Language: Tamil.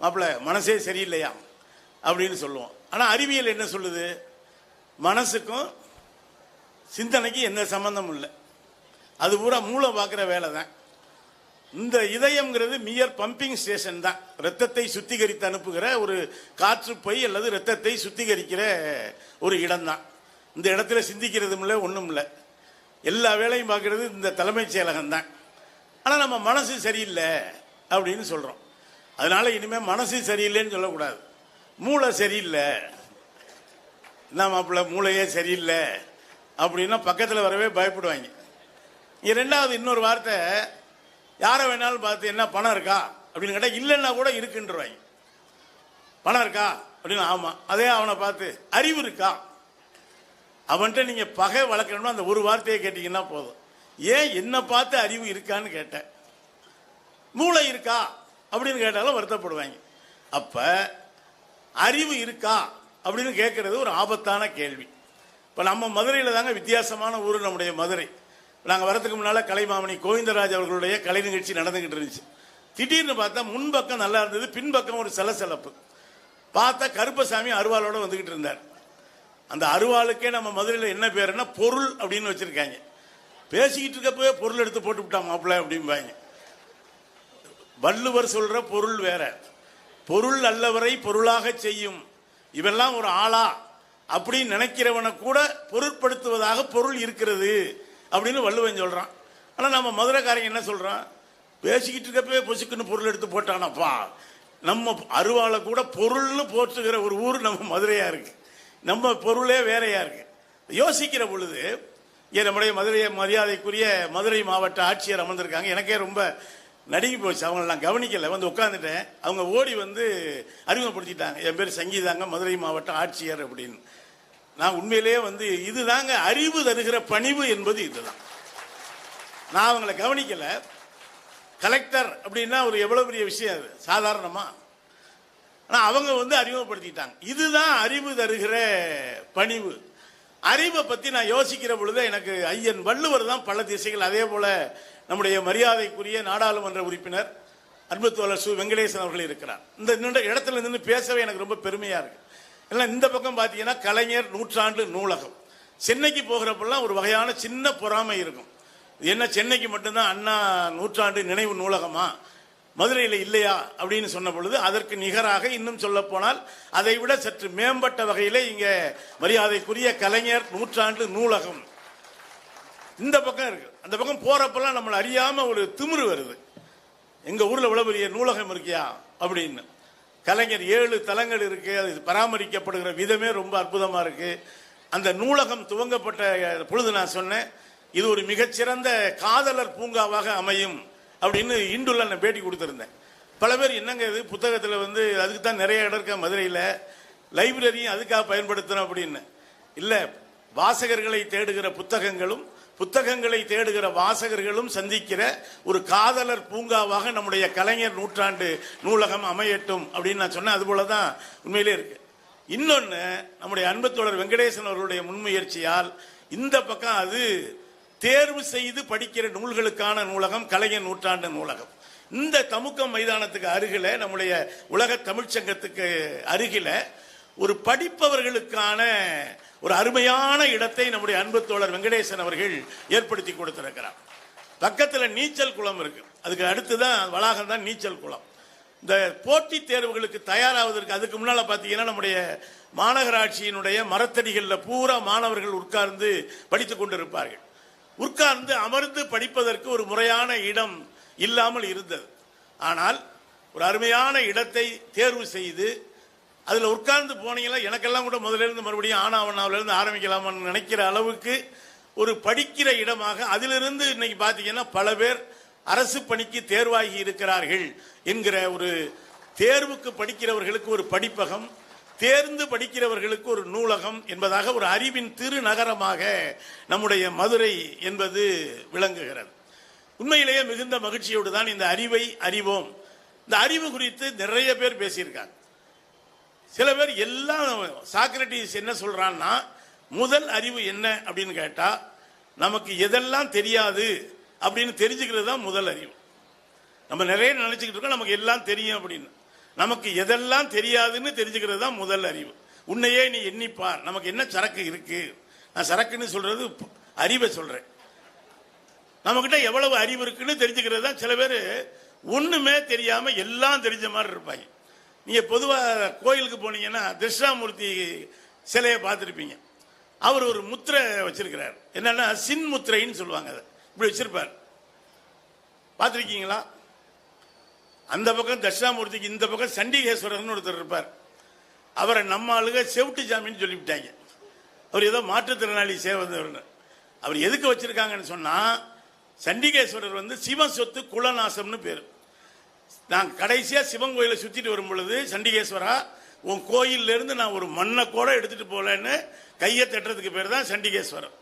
மாப்பிள்ள மனசே சரியில்லையா? அப்படின்னு சொல்லுவோம். ஆனால் அறிவியல் என்ன சொல்லுது? மனசுக்கும் சிந்தனைக்கும் எந்த சம்மந்தமும் இல்லை. அது பூரா மூளை பார்க்குற வேலை தான். இந்த இதயம்ங்கிறது மியர் பம்பிங் ஸ்டேஷன் தான். ரத்தத்தை சுத்திகரித்து அனுப்புகிற ஒரு காற்று பொய் அல்லது ரத்தத்தை சுத்திகரிக்கிற ஒரு இடம்தான் இந்த இடத்துல சிந்திக்கிறதும் இல்லை ஒன்றும் இல்லை. எல்லா வேலையும் பார்க்குறது இந்த தலைமைச் செயலகம் தான். ஆனால் நம்ம மனசு சரியில்லை அப்படின்னு சொல்கிறோம் அதனால இனிமேல் மனசு சரியில்லைன்னு சொல்லக்கூடாது. மூளை சரியில்லை. என்ன மாப்பிள்ள மூளையே சரியில்லை அப்படின்னா பக்கத்தில் வரவே பயப்படுவாங்க. இங்கே ரெண்டாவது இன்னொரு வார்த்தை யாரை வேணாலும் பார்த்து என்ன பணம் இருக்கா? அப்படின்னு கேட்டால் இல்லைன்னா கூட இருக்குன்றவாங்க. பணம் இருக்கா? அப்படின்னு ஆமாம் அதே அவனை பார்த்து அறிவு இருக்கா? அவன்கிட்ட நீங்கள் பகை வளர்க்கணும்னா அந்த ஒரு வார்த்தையை கேட்டிங்கன்னா போதும். ஏன் என்னை பார்த்து அறிவு இருக்கான்னு கேட்டேன். மூளை இருக்கா? அப்படின்னு கேட்டாலும் வருத்தப்படுவாங்க. அப்போ அறிவு இருக்கா அப்படின்னு கேட்கறது ஒரு ஆபத்தான கேள்வி. இப்போ நம்ம மதுரையில் தாங்க வித்தியாசமான ஊர் நம்முடைய மதுரை. நாங்கள் வரதுக்கு முன்னால் கலைமாமணி கோவிந்தராஜ் அவர்களுடைய கலை நிகழ்ச்சி நடந்துகிட்டு இருந்துச்சு. திடீர்னு பார்த்தா முன்பக்கம் நல்லா இருந்தது பின்பக்கம் ஒரு சலசலப்பு. பார்த்தா கருப்பசாமி அருவாளோட வந்துக்கிட்டு இருந்தார். அந்த அருவாளுக்கே நம்ம மதுரையில் என்ன பேருன்னா பொருள் அப்படின்னு வச்சுருக்காங்க. பேசிக்கிட்டு இருக்கப்பவே பொருள் எடுத்து போட்டு விட்டான் மாப்பிள்ளை அப்படிம்பாங்க. வள்ளுவர் சொல்ற பொருள் வேற. பொருள் அல்லவரை பொருளாக செய்யும். இவெல்லாம் ஒரு ஆளா? அப்படின்னு நினைக்கிறவனை கூட பொருட்படுத்துவதாக பொருள் இருக்கிறது அப்படின்னு வள்ளுவன் சொல்றான். ஆனா நம்ம மதுரைக்காரங்க என்ன சொல்றான்? பேசிக்கிட்டு இருக்கப்பவே பொசுக்குன்னு பொருள் எடுத்து போட்டானப்பா. நம்ம அருவாளை கூட பொருள்னு போற்றுகிற ஒரு ஊர் நம்ம மதுரையா இருக்கு. நம்ம பொருளே வேறையா இருக்கு. யோசிக்கிற பொழுது இங்கே நம்முடைய மதுரை மரியாதைக்குரிய மதுரை மாவட்ட ஆட்சியர் அமர்ந்திருக்காங்க. எனக்கே ரொம்ப நடுங்கி போச்சு. அவங்கள நான் கவனிக்கலை. வந்து உட்காந்துட்டேன் அவங்க ஓடி வந்து அறிமுகப்படுத்திட்டாங்க. என் பேர் சங்கீதாங்க மதுரை மாவட்ட ஆட்சியர் அப்படின்னு. நான் உண்மையிலேயே வந்து இதுதாங்க அறிவு தருகிற பணிவு என்பது இதுதான். நான் அவங்கள கவனிக்கலை. கலெக்டர் அப்படின்னா ஒரு எவ்வளோ பெரிய விஷயம் அது? சாதாரணமாக ஆனால் அவங்க வந்து அறிமுகப்படுத்திட்டாங்க. இதுதான் அறிவு தருகிற பணிவு. அறிவை பற்றி நான் யோசிக்கிற பொழுது எனக்கு ஐயன் வள்ளுவர் தான் பல திசைகள். அதே போல் நம்முடைய மரியாதைக்குரிய நாடாளுமன்ற உறுப்பினர் அன்புத்தோழர் சு. வெங்கடேசன் அவர்கள் இருக்கிறார். இந்த இடத்துல நின்று பேசவே எனக்கு ரொம்ப பெருமையாக இருக்கு. ஏன்னா இந்த பக்கம் பார்த்தீங்கன்னா கலைஞர் நூற்றாண்டு நூலகம். சென்னைக்கு போகிறப்பெல்லாம் ஒரு வகையான சின்ன பொறாமை இருக்கும். என்ன சென்னைக்கு மட்டும்தான் அண்ணா நூற்றாண்டு நினைவு நூலகமா? மதுரையில் இல்லையா? அப்படின்னு சொன்ன பொழுது அதற்கு நிகராக இன்னும் சொல்ல போனால் அதை விட சற்று மேம்பட்ட வகையில் இங்கே மரியாதைக்குரிய கலைஞர் நூற்றாண்டு நூலகம். இந்த பக்கம் இருக்கு. அந்த பக்கம் போறப்பெல்லாம் நம்மளை அறியாம ஒரு திமிரு வருது. எங்க ஊர்ல இவ்வளவு பெரிய நூலகம் இருக்கியா? அப்படின்னு. கலைஞர் ஏழு தலங்கள் இருக்கு அது பராமரிக்கப்படுகிற விதமே ரொம்ப அற்புதமா இருக்கு. அந்த நூலகம் துவங்கப்பட்ட பொழுது நான் சொன்னேன் இது ஒரு மிகச்சிறந்த காதலர் பூங்காவாக அமையும் அப்படின்னு இண்டுல நான் பேட்டி கொடுத்துருந்தேன். பல பேர் என்னங்க இது புத்தகத்தில் வந்து அதுக்கு தான் நிறைய இடம் இருக்க மதுரையில்? லைப்ரரியும் அதுக்காக பயன்படுத்தணும் அப்படின்னு. இல்லை வாசகர்களை தேடுகிற புத்தகங்களும் புத்தகங்களை தேடுகிற வாசகர்களும் சந்திக்கிற ஒரு காதலர் பூங்காவாக நம்முடைய கலைஞர் நூற்றாண்டு நூலகம் அமையட்டும் அப்படின்னு நான் சொன்னேன். அதுபோல தான் உண்மையிலே இருக்கு. இன்னொன்று நம்முடைய அன்பத்தோழர் வெங்கடேசன் அவர்களுடைய முன்முயற்சியால் இந்த பக்கம் அது தேர்வு செய்து படிக்கிற நூல்களுக்கான நூலகம் கலைஞர் நூற்றாண்டு நூலகம். இந்த தமுக்கம் மைதானத்துக்கு அருகில நம்முடைய உலக தமிழ்ச்சங்கத்துக்கு அருகில ஒரு படிப்பவர்களுக்கான ஒரு அருமையான இடத்தை நம்முடைய அன்பு தோழர் வெங்கடேசன் அவர்கள் ஏற்படுத்தி கொடுத்திருக்கிறார். பக்கத்தில் நீச்சல் குளம் இருக்கு. அதுக்கு அடுத்துதான் வளாகம் தான் நீச்சல் குளம். இந்த போட்டித் தேர்வுகளுக்கு தயாராவதற்கு அதுக்கு முன்னால் பார்த்தீங்கன்னா நம்முடைய மாநகராட்சியினுடைய மரத்தடிகளில் பூரா மாணவர்கள் உட்கார்ந்து படித்து கொண்டிருப்பார்கள். உட்கார்ந்து அமர்ந்து படிப்பதற்கு ஒரு முறையான இடம் இல்லாமல் இருந்தது. ஆனால் ஒரு அருமையான இடத்தை தேர்வு செய்து அதில் உட்கார்ந்து போனீங்களா? எனக்கெல்லாம் கூட முதல்ல இருந்து மறுபடியும் ஆனாவண்ணாவிலிருந்து ஆரம்பிக்கலாமான்னு நினைக்கிற அளவுக்கு ஒரு படிக்கிற இடமாக அதிலிருந்து இன்னைக்கு பார்த்தீங்கன்னா பல பேர் அரசு பணிக்கு தேர்வாகி இருக்கிறார்கள் என்கிற ஒரு தேர்வுக்கு படிக்கிறவர்களுக்கு ஒரு படிப்பகம் தேர்ந்து படிக்கிறவர்களுக்கு ஒரு நூலகம் என்பதாக ஒரு அறிவின் திருநகரமாக நம்முடைய மதுரை என்பது விளங்குகிறது. உண்மையிலேயே மிகுந்த மகிழ்ச்சியோடு தான் இந்த அறிவை அறிவோம். இந்த அறிவு குறித்து நிறைய பேர் பேசியிருக்காங்க. சில பேர் எல்லாம் சாக்ரட்டிஸ் என்ன சொல்றான்னா முதல் அறிவு என்ன அப்படின்னு கேட்டா நமக்கு எதெல்லாம் தெரியாது அப்படின்னு தெரிஞ்சுக்கிறது தான் முதல் அறிவு. நம்ம நிறைய நினைச்சுக்கிட்டு இருக்கோம் நமக்கு எல்லாம் தெரியும் அப்படின்னு. நமக்கு எதெல்லாம் தெரியாதுன்னு தெரிஞ்சுக்கிறது தான் முதல் அறிவு. உன்னையே நீ எண்ணிப்பார். நமக்கு என்ன சரக்கு இருக்கு? நான் சரக்குன்னு சொல்றது அறிவை சொல்றேன். நம்மகிட்ட எவ்வளவு அறிவு இருக்குன்னு தெரிஞ்சுக்கிறது தான் சில பேர் ஒண்ணுமே தெரியாம எல்லாம் தெரிஞ்ச மாதிரி இருப்பாங்க. நீங்கள் பொதுவாக கோயிலுக்கு போனீங்கன்னா தட்சிணாமூர்த்தி சிலையை பார்த்துருப்பீங்க. அவர் ஒரு முத்திரை வச்சிருக்கிறார். என்னன்னா சின் முத்திரைன்னு சொல்லுவாங்க அதை. இப்படி வச்சிருப்பார். பார்த்துருக்கீங்களா? அந்த பக்கம் தட்சிணாமூர்த்திக்கு இந்த பக்கம் சண்டிகேஸ்வரர்னு ஒருத்தர் இருப்பார். அவரை நம்ம ஆளுக செவிட்டு ஜாமின்னு சொல்லிவிட்டாங்க. அவர் ஏதோ மாற்றுத்திறனாளி சேவந்தவர்னு அவர் எதுக்கு வச்சிருக்காங்கன்னு சொன்னால் சண்டிகேஸ்வரர் வந்து சிவ சொத்து குலநாசம்னு பேர். நான் கடைசியா சிவன் கோயிலை சுற்றிட்டு வரும் பொழுது சண்டிகேஸ்வரா உன் கோயில்ல இருந்து நான் ஒரு மண்ணை கூட எடுத்துட்டு போகலன்னு கையை தட்டுறதுக்கு பேர் தான் சண்டிகேஸ்வரம்